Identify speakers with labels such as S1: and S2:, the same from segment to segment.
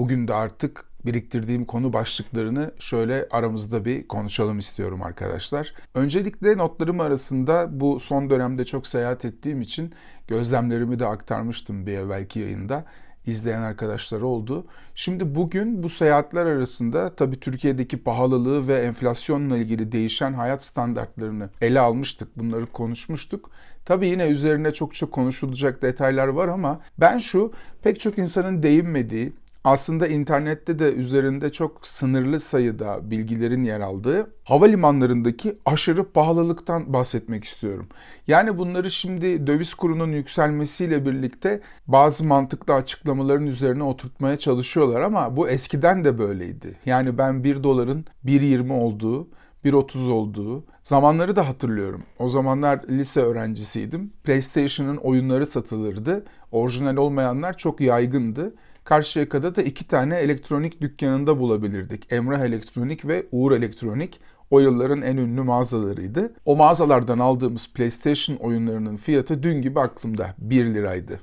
S1: Bugün de artık biriktirdiğim konu başlıklarını şöyle aramızda bir konuşalım istiyorum arkadaşlar. Öncelikle notlarım arasında bu son dönemde çok seyahat ettiğim için gözlemlerimi de aktarmıştım bir evvelki yayında izleyen arkadaşlar oldu. Şimdi bugün bu seyahatler arasında tabii Türkiye'deki pahalılığı ve enflasyonla ilgili değişen hayat standartlarını ele almıştık. Bunları konuşmuştuk. Tabii yine üzerine çok çok konuşulacak detaylar var ama ben şu pek çok insanın değinmediği aslında internette de üzerinde çok sınırlı sayıda bilgilerin yer aldığı havalimanlarındaki aşırı pahalılıktan bahsetmek istiyorum. Yani bunları şimdi döviz kurunun yükselmesiyle birlikte bazı mantıklı açıklamaların üzerine oturtmaya çalışıyorlar ama bu eskiden de böyleydi. Yani ben 1 doların 1.20 olduğu 1.30 olduğu zamanları da hatırlıyorum. O zamanlar lise öğrencisiydim. PlayStation'ın oyunları satılırdı. Orijinal olmayanlar çok yaygındı. Karşıyaka'da da iki tane elektronik dükkanında bulabilirdik. Emrah Elektronik ve Uğur Elektronik. O yılların en ünlü mağazalarıydı. O mağazalardan aldığımız PlayStation oyunlarının fiyatı dün gibi aklımda 1 liraydı.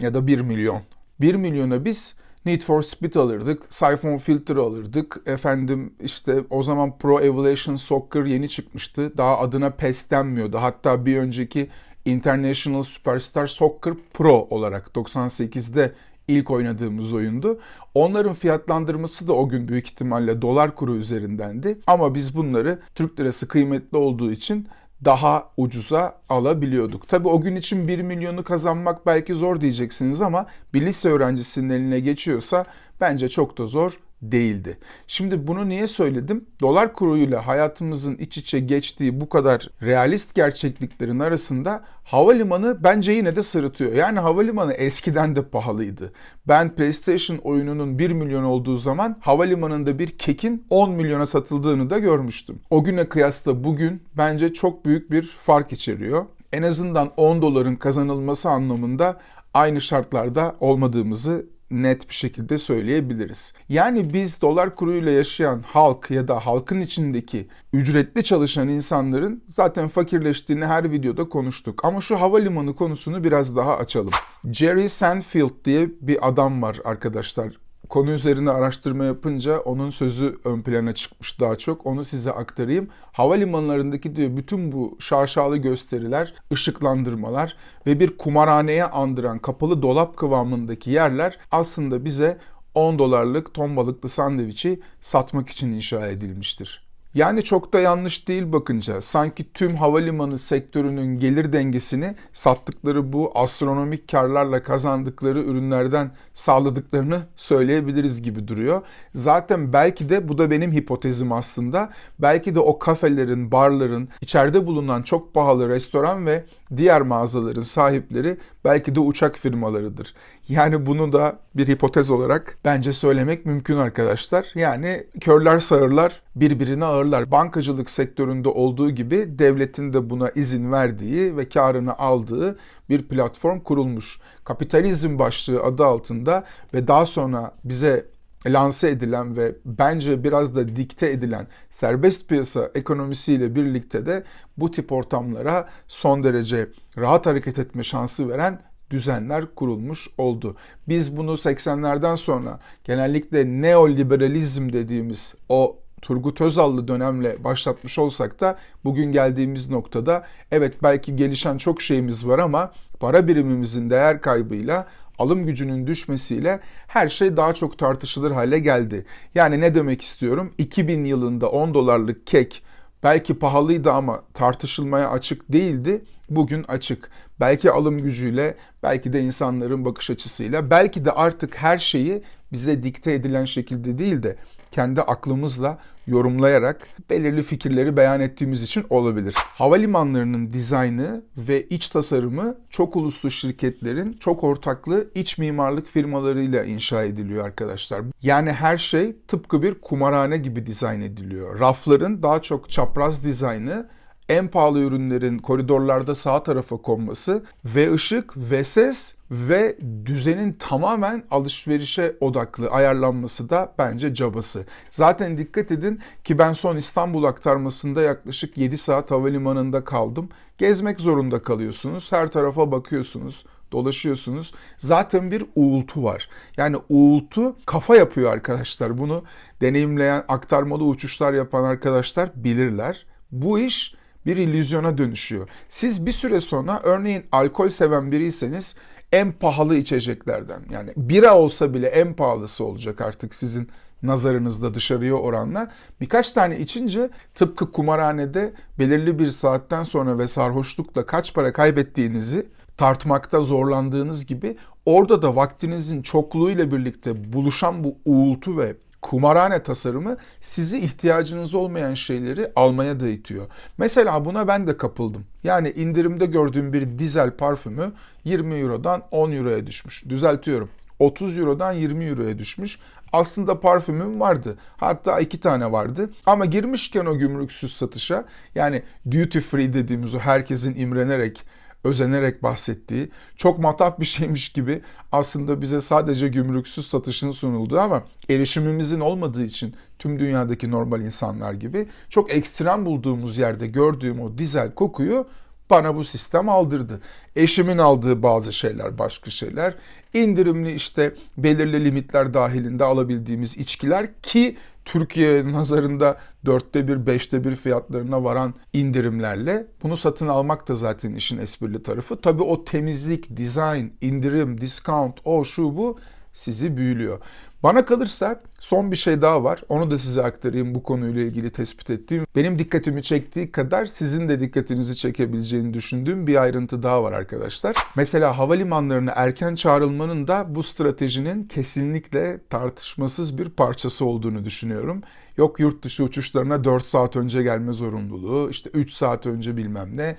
S1: Ya da 1 milyon. 1 milyona biz Need for Speed alırdık, Siphon Filter alırdık. Efendim işte o zaman Pro Evolution Soccer yeni çıkmıştı. Daha adına PES denmiyordu. Hatta bir önceki International Superstar Soccer Pro olarak 98'de ilk oynadığımız oyundu. Onların fiyatlandırması da o gün büyük ihtimalle dolar kuru üzerindendi. Ama biz bunları Türk lirası kıymetli olduğu için daha ucuza alabiliyorduk. Tabii o gün için 1 milyonu kazanmak belki zor diyeceksiniz ama bir lise öğrencisinin eline geçiyorsa bence çok da zor değildi. Şimdi bunu niye söyledim? Dolar kuruyla hayatımızın iç içe geçtiği bu kadar realist gerçekliklerin arasında havalimanı bence yine de sırıtıyor. Yani havalimanı eskiden de pahalıydı. Ben PlayStation oyununun 1 milyon olduğu zaman havalimanında bir kekin 10 milyona satıldığını da görmüştüm. O güne kıyasla bugün bence çok büyük bir fark içeriyor. En azından 10 doların kazanılması anlamında aynı şartlarda olmadığımızı net bir şekilde söyleyebiliriz. Yani biz dolar kuruyla yaşayan halk ya da halkın içindeki ücretli çalışan insanların zaten fakirleştiğini her videoda konuştuk. Ama şu havalimanı konusunu biraz daha açalım. Jerry Sandfield diye bir adam var arkadaşlar konu üzerine araştırma yapınca onun sözü ön plana çıkmış daha çok. Onu size aktarayım. Havalimanlarındaki diyor bütün bu şaşalı gösteriler, ışıklandırmalar ve bir kumarhaneye andıran kapalı dolap kıvamındaki yerler aslında bize 10 dolarlık ton balıklı sandviçi satmak için inşa edilmiştir. Yani çok da yanlış değil bakınca. Sanki tüm havalimanı sektörünün gelir dengesini sattıkları bu astronomik karlarla kazandıkları ürünlerden sağladıklarını söyleyebiliriz gibi duruyor. Zaten belki de bu da benim hipotezim aslında. Belki de o kafelerin, barların, içeride bulunan çok pahalı restoran ve diğer mağazaların sahipleri belki de uçak firmalarıdır. Yani bunu da bir hipotez olarak bence söylemek mümkün arkadaşlar. Yani körler sağırlar birbirine ağırlar. Bankacılık sektöründe olduğu gibi devletin de buna izin verdiği ve karını aldığı bir platform kurulmuş. Kapitalizm başlığı adı altında ve daha sonra bize lanse edilen ve bence biraz da dikte edilen serbest piyasa ekonomisiyle birlikte de bu tip ortamlara son derece rahat hareket etme şansı veren düzenler kurulmuş oldu. Biz bunu 80'lerden sonra genellikle neoliberalizm dediğimiz o Turgut Özallı dönemle başlatmış olsak da bugün geldiğimiz noktada evet belki gelişen çok şeyimiz var ama para birimimizin değer kaybıyla alım gücünün düşmesiyle her şey daha çok tartışılır hale geldi. Yani ne demek istiyorum? 2000 yılında 10 dolarlık kek belki pahalıydı ama tartışılmaya açık değildi. Bugün açık. Belki alım gücüyle, belki de insanların bakış açısıyla, belki de artık her şeyi bize dikte edilen şekilde değil de kendi aklımızla yorumlayarak belirli fikirleri beyan ettiğimiz için olabilir. Havalimanlarının dizaynı ve iç tasarımı çok uluslu şirketlerin çok ortaklı iç mimarlık firmalarıyla inşa ediliyor arkadaşlar. Yani her şey tıpkı bir kumarhane gibi dizayn ediliyor. Rafların daha çok çapraz dizaynı en pahalı ürünlerin koridorlarda sağ tarafa konması ve ışık ve ses ve düzenin tamamen alışverişe odaklı ayarlanması da bence cabası. Zaten dikkat edin ki ben son İstanbul aktarmasında yaklaşık 7 saat havalimanında kaldım. Gezmek zorunda kalıyorsunuz. Her tarafa bakıyorsunuz dolaşıyorsunuz. Zaten bir uğultu var. Yani uğultu kafa yapıyor arkadaşlar. Bunu deneyimleyen, aktarmalı uçuşlar yapan arkadaşlar bilirler. Bu iş bir illüzyona dönüşüyor. Siz bir süre sonra örneğin alkol seven biriyseniz en pahalı içeceklerden yani bira olsa bile en pahalısı olacak artık sizin nazarınızda dışarıya oranla birkaç tane içince tıpkı kumarhanede belirli bir saatten sonra ve sarhoşlukla kaç para kaybettiğinizi tartmakta zorlandığınız gibi orada da vaktinizin çokluğuyla birlikte buluşan bu uğultu ve kumarhane tasarımı sizi ihtiyacınız olmayan şeyleri almaya da itiyor. Mesela buna ben de kapıldım. Yani indirimde gördüğüm bir dizel parfümü 20 Euro'dan 10 Euro'ya düşmüş. Düzeltiyorum. 30 Euro'dan 20 Euro'ya düşmüş. Aslında parfümüm vardı. Hatta iki tane vardı. Ama girmişken o gümrüksüz satışa yani duty free dediğimiz o herkesin imrenerek özenerek bahsettiği çok mataf bir şeymiş gibi aslında bize sadece gümrüksüz satışın sunulduğu ama erişimimizin olmadığı için tüm dünyadaki normal insanlar gibi çok ekstrem bulduğumuz yerde gördüğüm o dizel kokuyu bana bu sistem aldırdı. Eşimin aldığı bazı şeyler başka şeyler. İndirimli işte belirli limitler dahilinde alabildiğimiz içkiler ki Türkiye nazarında dörtte bir, beşte bir fiyatlarına varan indirimlerle bunu satın almak da zaten işin esprili tarafı. Tabii o temizlik, design, indirim, discount, o şu bu sizi büyülüyor. Bana kalırsa son bir şey daha var. Onu da size aktarayım bu konuyla ilgili tespit ettiğim. Benim dikkatimi çektiği kadar sizin de dikkatinizi çekebileceğini düşündüğüm bir ayrıntı daha var arkadaşlar. Mesela havalimanlarına erken çağrılmanın da bu stratejinin kesinlikle tartışmasız bir parçası olduğunu düşünüyorum. Yok yurt dışı uçuşlarına 4 saat önce gelme zorunluluğu, işte 3 saat önce bilmem ne,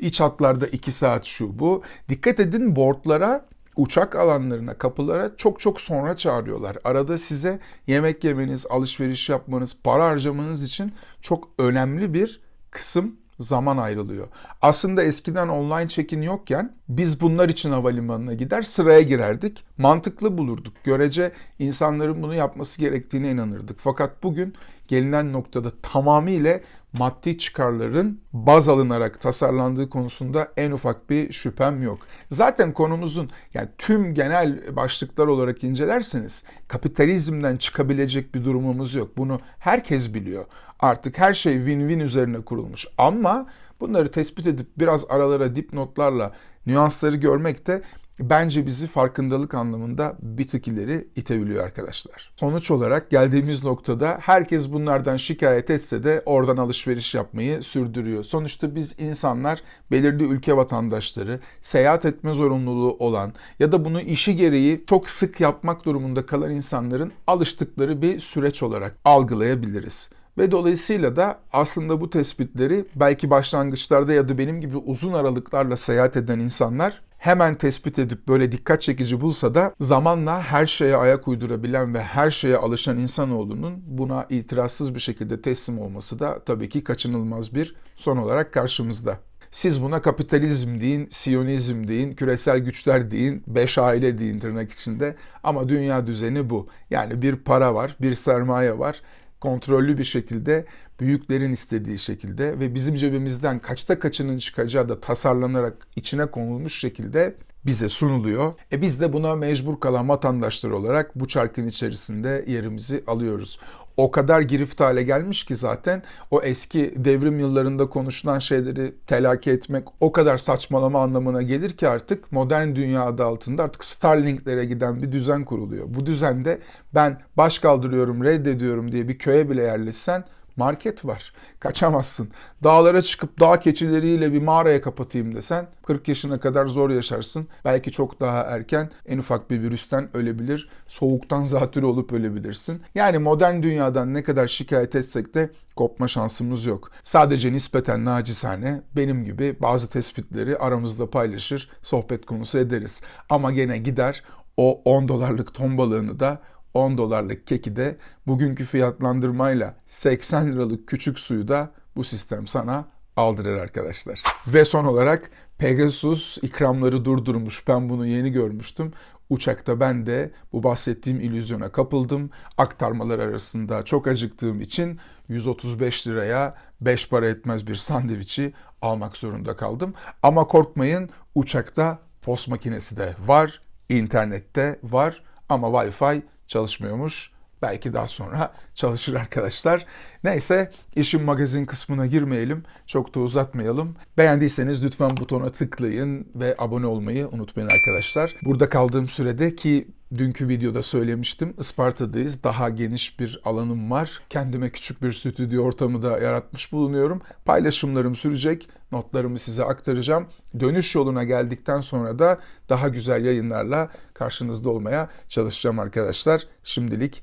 S1: iç hatlarda 2 saat şu bu. Dikkat edin boardlara uçak alanlarına, kapılara çok çok sonra çağırıyorlar. Arada size yemek yemeniz, alışveriş yapmanız, para harcamanız için çok önemli bir kısım zaman ayrılıyor. Aslında eskiden online check-in yokken biz bunlar için havalimanına gider sıraya girerdik. Mantıklı bulurduk. Görece insanların bunu yapması gerektiğine inanırdık. Fakat bugün gelinen noktada tamamıyla maddi çıkarların baz alınarak tasarlandığı konusunda en ufak bir şüphem yok. Zaten konumuzun yani tüm genel başlıklar olarak incelerseniz kapitalizmden çıkabilecek bir durumumuz yok. Bunu herkes biliyor. Artık her şey win-win üzerine kurulmuş. Ama bunları tespit edip biraz aralara dipnotlarla nüansları görmek de bence bizi farkındalık anlamında bir tık ileri itebiliyor arkadaşlar. Sonuç olarak geldiğimiz noktada herkes bunlardan şikayet etse de oradan alışveriş yapmayı sürdürüyor. Sonuçta biz insanlar belirli ülke vatandaşları, seyahat etme zorunluluğu olan ya da bunu işi gereği çok sık yapmak durumunda kalan insanların alıştıkları bir süreç olarak algılayabiliriz. Ve dolayısıyla da aslında bu tespitleri belki başlangıçlarda ya da benim gibi uzun aralıklarla seyahat eden insanlar hemen tespit edip böyle dikkat çekici bulsa da zamanla her şeye ayak uydurabilen ve her şeye alışan insanoğlunun buna itirazsız bir şekilde teslim olması da tabii ki kaçınılmaz bir son olarak karşımızda. Siz buna kapitalizm deyin, siyonizm deyin, küresel güçler deyin, beş aile deyin tırnak içinde. Ama dünya düzeni bu. Yani bir para var, bir sermaye var kontrollü bir şekilde büyüklerin istediği şekilde ve bizim cebimizden kaçta kaçının çıkacağı da tasarlanarak içine konulmuş şekilde bize sunuluyor. E biz de buna mecbur kalan vatandaşlar olarak bu çarkın içerisinde yerimizi alıyoruz o kadar girift hale gelmiş ki zaten o eski devrim yıllarında konuşulan şeyleri telaki etmek o kadar saçmalama anlamına gelir ki artık modern dünya adı altında artık Starlinklere giden bir düzen kuruluyor. Bu düzende ben baş kaldırıyorum, reddediyorum diye bir köye bile yerleşsen market var. Kaçamazsın. Dağlara çıkıp dağ keçileriyle bir mağaraya kapatayım desen 40 yaşına kadar zor yaşarsın. Belki çok daha erken en ufak bir virüsten ölebilir. Soğuktan zatürre olup ölebilirsin. Yani modern dünyadan ne kadar şikayet etsek de kopma şansımız yok. Sadece nispeten nacizane benim gibi bazı tespitleri aramızda paylaşır, sohbet konusu ederiz. Ama gene gider o 10 dolarlık ton balığını da 10 dolarlık keki de bugünkü fiyatlandırmayla 80 liralık küçük suyu da bu sistem sana aldırır arkadaşlar. Ve son olarak Pegasus ikramları durdurmuş. Ben bunu yeni görmüştüm. Uçakta ben de bu bahsettiğim illüzyona kapıldım. Aktarmalar arasında çok acıktığım için 135 liraya 5 para etmez bir sandviçi almak zorunda kaldım. Ama korkmayın uçakta Post makinesi de var, internette var ama Wi-Fi çalışmıyormuş. Belki daha sonra çalışır arkadaşlar. Neyse işin magazin kısmına girmeyelim. Çok da uzatmayalım. Beğendiyseniz lütfen butona tıklayın ve abone olmayı unutmayın arkadaşlar. Burada kaldığım sürede ki dünkü videoda söylemiştim. Isparta'dayız. Daha geniş bir alanım var. Kendime küçük bir stüdyo ortamı da yaratmış bulunuyorum. Paylaşımlarım sürecek. Notlarımı size aktaracağım. Dönüş yoluna geldikten sonra da daha güzel yayınlarla karşınızda olmaya çalışacağım arkadaşlar. Şimdilik